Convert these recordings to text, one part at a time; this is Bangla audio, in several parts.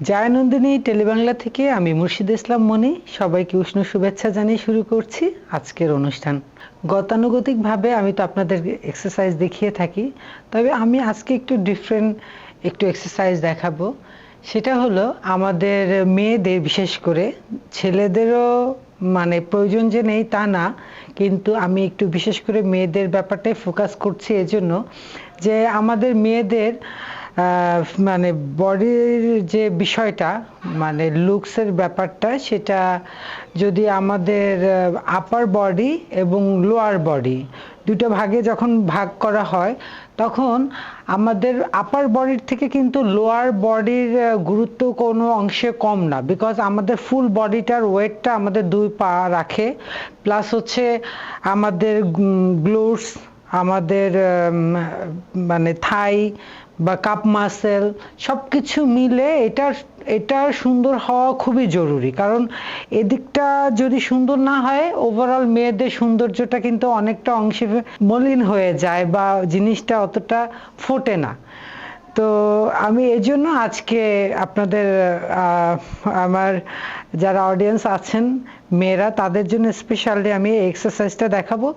জয়ানন্দিনী টেলিবাংলা থেকে আমি মুর্শিদ ইসলাম মনি, সবাইকে উষ্ণ শুভেচ্ছা জানিয়ে শুরু করছি আজকের অনুষ্ঠান। গতানুগতিকভাবে আমি তো আপনাদের এক্সারসাইজ দেখিয়ে থাকি, তবে আমি আজকে একটু ডিফারেন্ট একটু এক্সারসাইজ দেখাবো। সেটা হলো আমাদের মেয়েদের, বিশেষ করে ছেলেদেরও মানে প্রয়োজন যে নেই তা না, কিন্তু আমি একটু বিশেষ করে মেয়েদের ব্যাপারটাই ফোকাস করছি এজন্য যে আমাদের মেয়েদের মানে বডির যে বিষয়টা মানে লুকসের ব্যাপারটা, সেটা যদি আমাদের আপার বডি এবং লোয়ার বডি দুটো ভাগে যখন ভাগ করা হয়, তখন আমাদের আপার বডির থেকে কিন্তু লোয়ার বডির গুরুত্ব কোনো অংশে কম না বিকজ আমাদের ফুল বডিটার ওয়েটটা আমাদের দুই পা রাখে প্লাস হচ্ছে আমাদের গ্লোস আমাদের মানে থাই বা কাপ মাসেল সব কিছু মিলে এটা এটা সুন্দর হওয়া খুবই জরুরি। কারণ এদিকটা যদি সুন্দর না হয় ওভারঅল মেয়েদের সৌন্দর্যটা কিন্তু অনেকটা অংশে মলিন হয়ে যায় বা জিনিসটা অতটা ফোটে না। তো আমি এজন্য আজকে আপনাদের আমার যারা অডিয়েন্স আছেন মেয়েরা তাদের জন্য স্পেশালি আমি এক্সারসাইজটা দেখাবো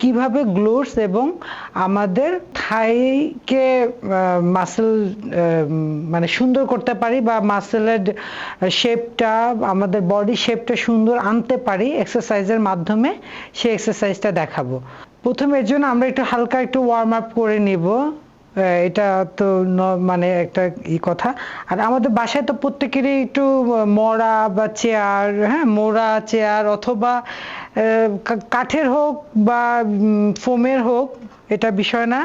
কীভাবে গ্লোভস এবং আমাদের থাইকে মাসেল মানে সুন্দর করতে পারি বা মাসেলের শেপটা আমাদের বডি শেপটা সুন্দর আনতে পারি এক্সারসাইজের মাধ্যমে, সেই এক্সারসাইজটা দেখাবো। প্রথমে এর জন্য আমরা একটু হালকা একটু ওয়ার্ম আপ করে নিব। এটা তো মানে একটা ই কথা। আর আমাদের বাসায় তো প্রত্যেকেরই একটু মরা বা চেয়ার হ্যাঁ মোড়া চেয়ার অথবা কাঠের হোক বা ফোমের হোক, এটা বিষয় না।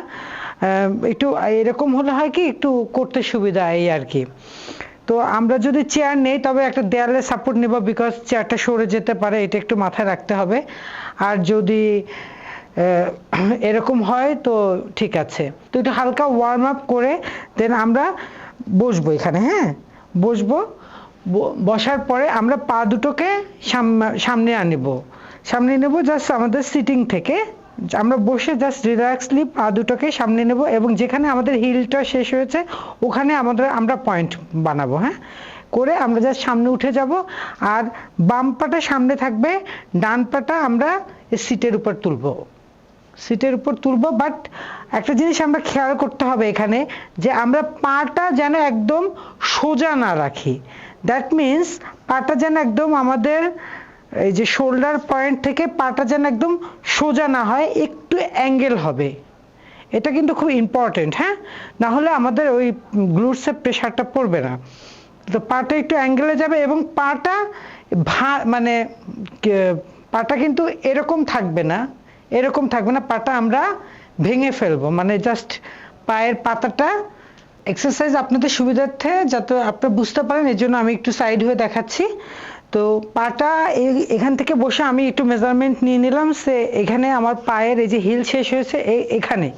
একটু এরকম হলে হয় কি, একটু করতে সুবিধা এই আর কি। তো আমরা যদি চেয়ার নেই, তবে একটা দেয়ালে সাপোর্ট নেব বিকজ চেয়ারটা সরে যেতে পারে, এটা একটু মাথায় রাখতে হবে। আর যদি এরকম হয়, তো ঠিক আছে। তো একটু হালকা ওয়ার্ম আপ করে দেন আমরা বসবো এখানে হ্যাঁ? বসবো বসার পরে আমরা পা দুটোকে সাম- সামনে আনব। সামনে নেব জাস্ট আমাদের সিটিং থেকে। আমরা বসে জাস্ট রিল্যাক্সলি পা দুটোকে সামনে নেব এবং যেখানে আমাদের হিলটা শেষ হয়েছে, ওখানে আমাদের, আমরা পয়েন্ট বানাবো হ্যাঁ? করে আমরা জাস্ট সামনে উঠে যাব, আর বাম পাটা সামনে থাকবে, ডান পাটা আমরা সিটের উপর তুলবো। সিটের উপর তুলবো বাট একটা জিনিস আমরা খেয়াল করতে হবে এখানে, যে আমরা পাটা যেন একদম সোজা না রাখি। দ্যাট মিন্স পাটা যেন একদম আমাদের, এই যে শোল্ডার পয়েন্ট থেকে পাটা যেন একদম সোজা না হয়, একটু অ্যাঙ্গেল হবে। এটা কিন্তু খুব ইম্পর্টেন্ট হ্যাঁ? না হলে আমাদের ওই গ্লুটসের প্রেশারটা পড়বে না। তো পাটা একটু অ্যাঙ্গেলে যাবে এবং পাটা ভা মানে পাটা কিন্তু এরকম থাকবে না। এরকম থাকবে না, পাটা আমরা ভেঙে ফেলব। মানে জাস্ট পায়ের পাতাটা এক্সারসাইজ আপনাদের সুবিধার্থে যাতে আপনারা বুঝতে পারেন, এর জন্য আমি একটু সাইড হয়ে দেখাচ্ছি। তো পাটা এখান থেকে বসে আমি একটু মেজারমেন্ট নিয়ে নিলাম, সে এখানে আমার পায়ের এই যে হিল শেষ হয়েছে এখানে।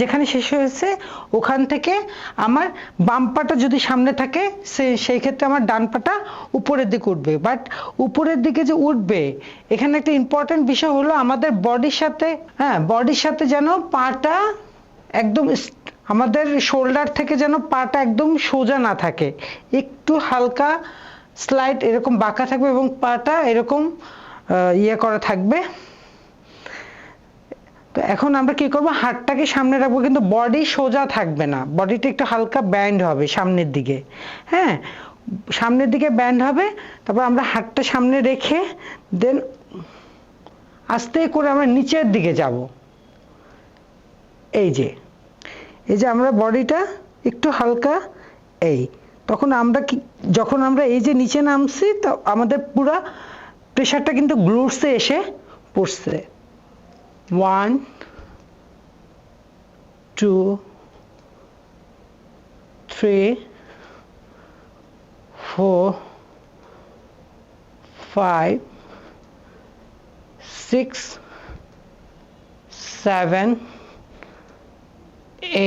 যেখানে শেষ হয়েছে, ওখান থেকে আমার বাম পাটা যদি সামনে থাকে, সে, সেই ক্ষেত্রে আমার ডান পাটা উপরের দিকে উঠবে। বাট উপরের দিকে যে উঠবে, এখানে একটা ইম্পর্টেন্ট বিষয় হলো আমাদের বডির সাথে হ্যাঁ বডির সাথে যেন পাটা একদম আমাদের শোল্ডার থেকে যেন পাটা একদম সোজা না থাকে। একটু হালকা স্লাইড এরকম বাঁকা থাকবে এবং পাটা এরকম ইয়ে করা থাকবে। তো এখন আমরা কি করব? হাতটাকে সামনে রাখব, কিন্তু বডি সোজা থাকবে না। বডিটা একটু হালকা ব্যান্ড হবে সামনের দিকে। হ্যাঁ? সামনের দিকে ব্যান্ড হবে, তারপর আমরা হাতটা সামনে রেখে দেন আস্তে করে আমরা নিচের দিকে যাব। এই যে। এই যে আমরা বডিটা একটু হালকা, এই। তখন আমরা কি যখন আমরা এই যে নিচে নামছি, তো আমাদের পুরা প্রেশারটা কিন্তু গ্লুটসে এসে পড়ছে। One two three four five six seven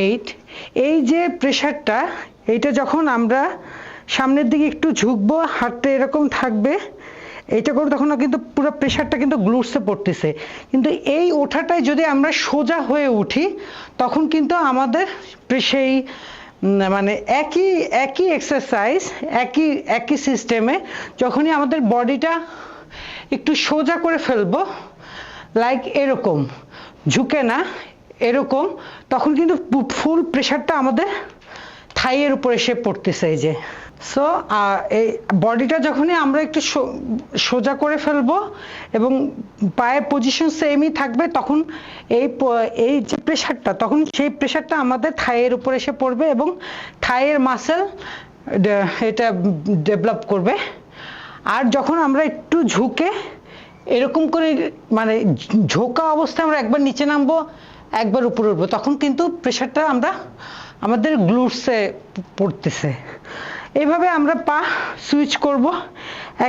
eight এই যে প্রেশারটা এইটা যখন আমরা সামনের দিকে একটু ঝুঁকবো, হাতটা এরকম থাকবে এইটা করে তখন কিন্তু পুরো প্রেশারটা কিন্তু গ্লুটসে পড়তেছে। কিন্তু এই ওঠাটায় যদি আমরা সোজা হয়ে উঠি, তখন কিন্তু আমাদের সেই মানে একই একই এক্সারসাইজ একই একই সিস্টেমে যখনই আমাদের বডিটা একটু সোজা করে ফেলব লাইক এরকম, ঝুঁকে না, এরকম, তখন কিন্তু ফুল প্রেশারটা আমাদের থাইয়ের উপর এসে পড়তেছে এই যে। সো এই বডিটা যখনই আমরা একটু সোজা করে ফেলব এবং পায়ের পজিশন সেমই থাকবে, তখন এই এই যে প্রেশারটা তখন সেই প্রেশারটা আমাদের থাইয়ের উপর এসে পড়বে এবং থাইয়ের মাসেল এটা ডেভেলপ করবে। আর যখন আমরা একটু ঝুঁকে, এরকম করে মানে ঝোঁকা অবস্থায় আমরা একবার নিচে নামবো, একবার উপরে উঠবো, তখন কিন্তু প্রেশারটা আমরা আমাদের গ্লুটসে পড়তেছে। এইভাবে আমরা পা সুইচ করব।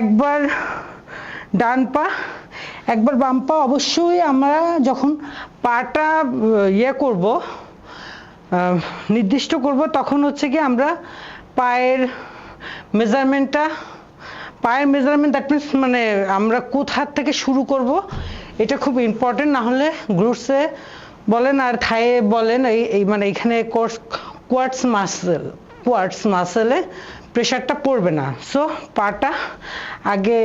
একবার ডান পা, একবার বাম পা, অবশ্যই আমরা যখন পাটা ইয়ে করব নির্দিষ্ট করব, তখন হচ্ছে কি আমরা পায়ের মেজারমেন্টটা পায়ের মেজারমেন্ট দ্যাট মিনস মানে আমরা কোথা থেকে শুরু করব, এটা খুব ইম্পর্টেন্ট না হলে গ্লুটসে বলেন আর থায়ে বলেন, এই মানে এখানে কোয়ার্টস মাসেল, কোয়ার্টস মাসেলে প্রেশারটা পড়বে না। সো পাটা আগে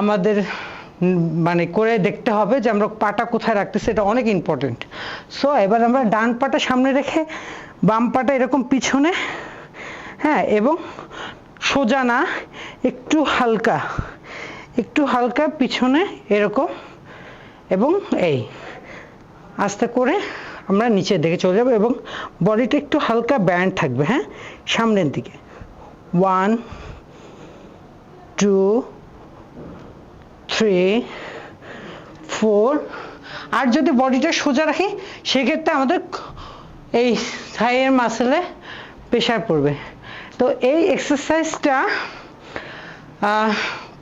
আমাদের মানে করে দেখতে হবে যে আমরা পাটা কোথায় রাখতেছি, এটা অনেক ইম্পর্টেন্ট সো এবার আমরা ডান পাটা সামনে রেখে বাম পাটা এরকম পিছনে হ্যাঁ এবং সোজা না, একটু হালকা একটু হালকা পিছনে এরকম, এবং এই। আস্তে করে আমরা নিচের দিকে চলে যাব এবং বডিটা একটু হালকা ব্যান্ড থাকবে হ্যাঁ? সামনের দিকে। ওয়ান টু থ্রি ফোর আর যদি বডিটা সোজা রাখি, সেক্ষেত্রে আমাদের এই থাইয়ের মাসেলে প্রেশার পড়বে। তো এই এক্সারসাইজটা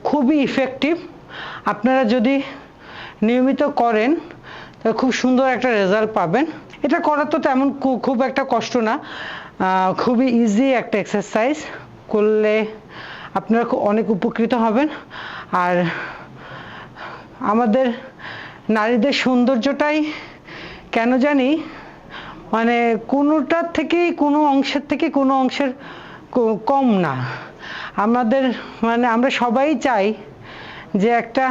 খুবই ইফেক্টিভ আপনারা যদি নিয়মিত করেন খুব সুন্দর একটা রেজাল্ট পাবেন। এটা করা তো তেমন খুব একটা কষ্ট না। খুবই ইজি একটা এক্সারসাইজ করলে আপনারা অনেক উপকৃত হবেন। আর আমাদের নারীদের সৌন্দর্যটাই কেন জানি মানে কোনোটার থেকেই কোনো অংশের থেকে কোনো অংশের কম না। আমাদের মানে আমরা সবাই চাই যে একটা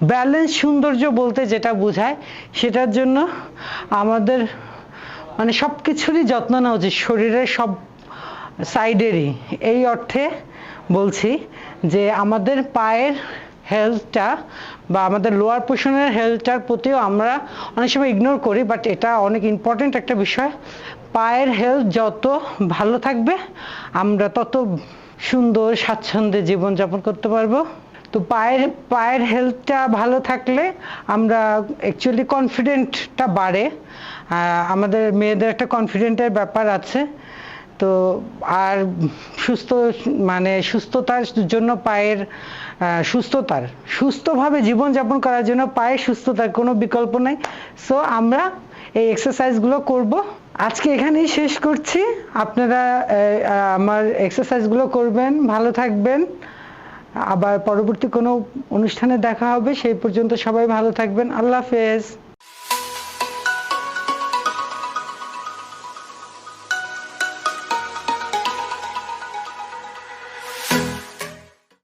ব্যালেন্স সৌন্দর্য বলতে যেটা বোঝায়, সেটার জন্য আমাদের মানে সব কিছুরই যত্ন নেওয়া উচিত, শরীরের সব সাইডেরই এই অর্থে বলছি যে আমাদের পায়ের হেলথটা বা আমাদের লোয়ার পোর্শনের হেলথটার প্রতিও আমরা অনেক সময় ইগনোর করি বাট এটা অনেক ইম্পর্টেন্ট একটা বিষয়। পায়ের হেলথ যত ভালো থাকবে, আমরা তত সুন্দর স্বাচ্ছন্দ্যে জীবনযাপন করতে পারব। তো পায়ের পায়ের হেলথটা ভালো থাকলে আমরা অ্যাকচুয়ালি কনফিডেন্টটা বাড়ে। আমাদের মেয়েদের একটা কনফিডেন্টের ব্যাপার আছে। তো আর সুস্থ মানে সুস্থতার জন্য পায়ের সুস্থতার, সুস্থভাবে জীবনযাপন করার জন্য পায়ের সুস্থতার কোনো বিকল্প নেই। সো আমরা এই এক্সারসাইজগুলো করব। আজকে এখানেই শেষ করছি। আপনারা আমার এক্সারসাইজগুলো করবেন, ভালো থাকবেন। আবার পরবর্তী কোনো অনুষ্ঠানে দেখা হবে সেই পর্যন্ত সবাই ভালো থাকবেন। আল্লাহ হাফেজ।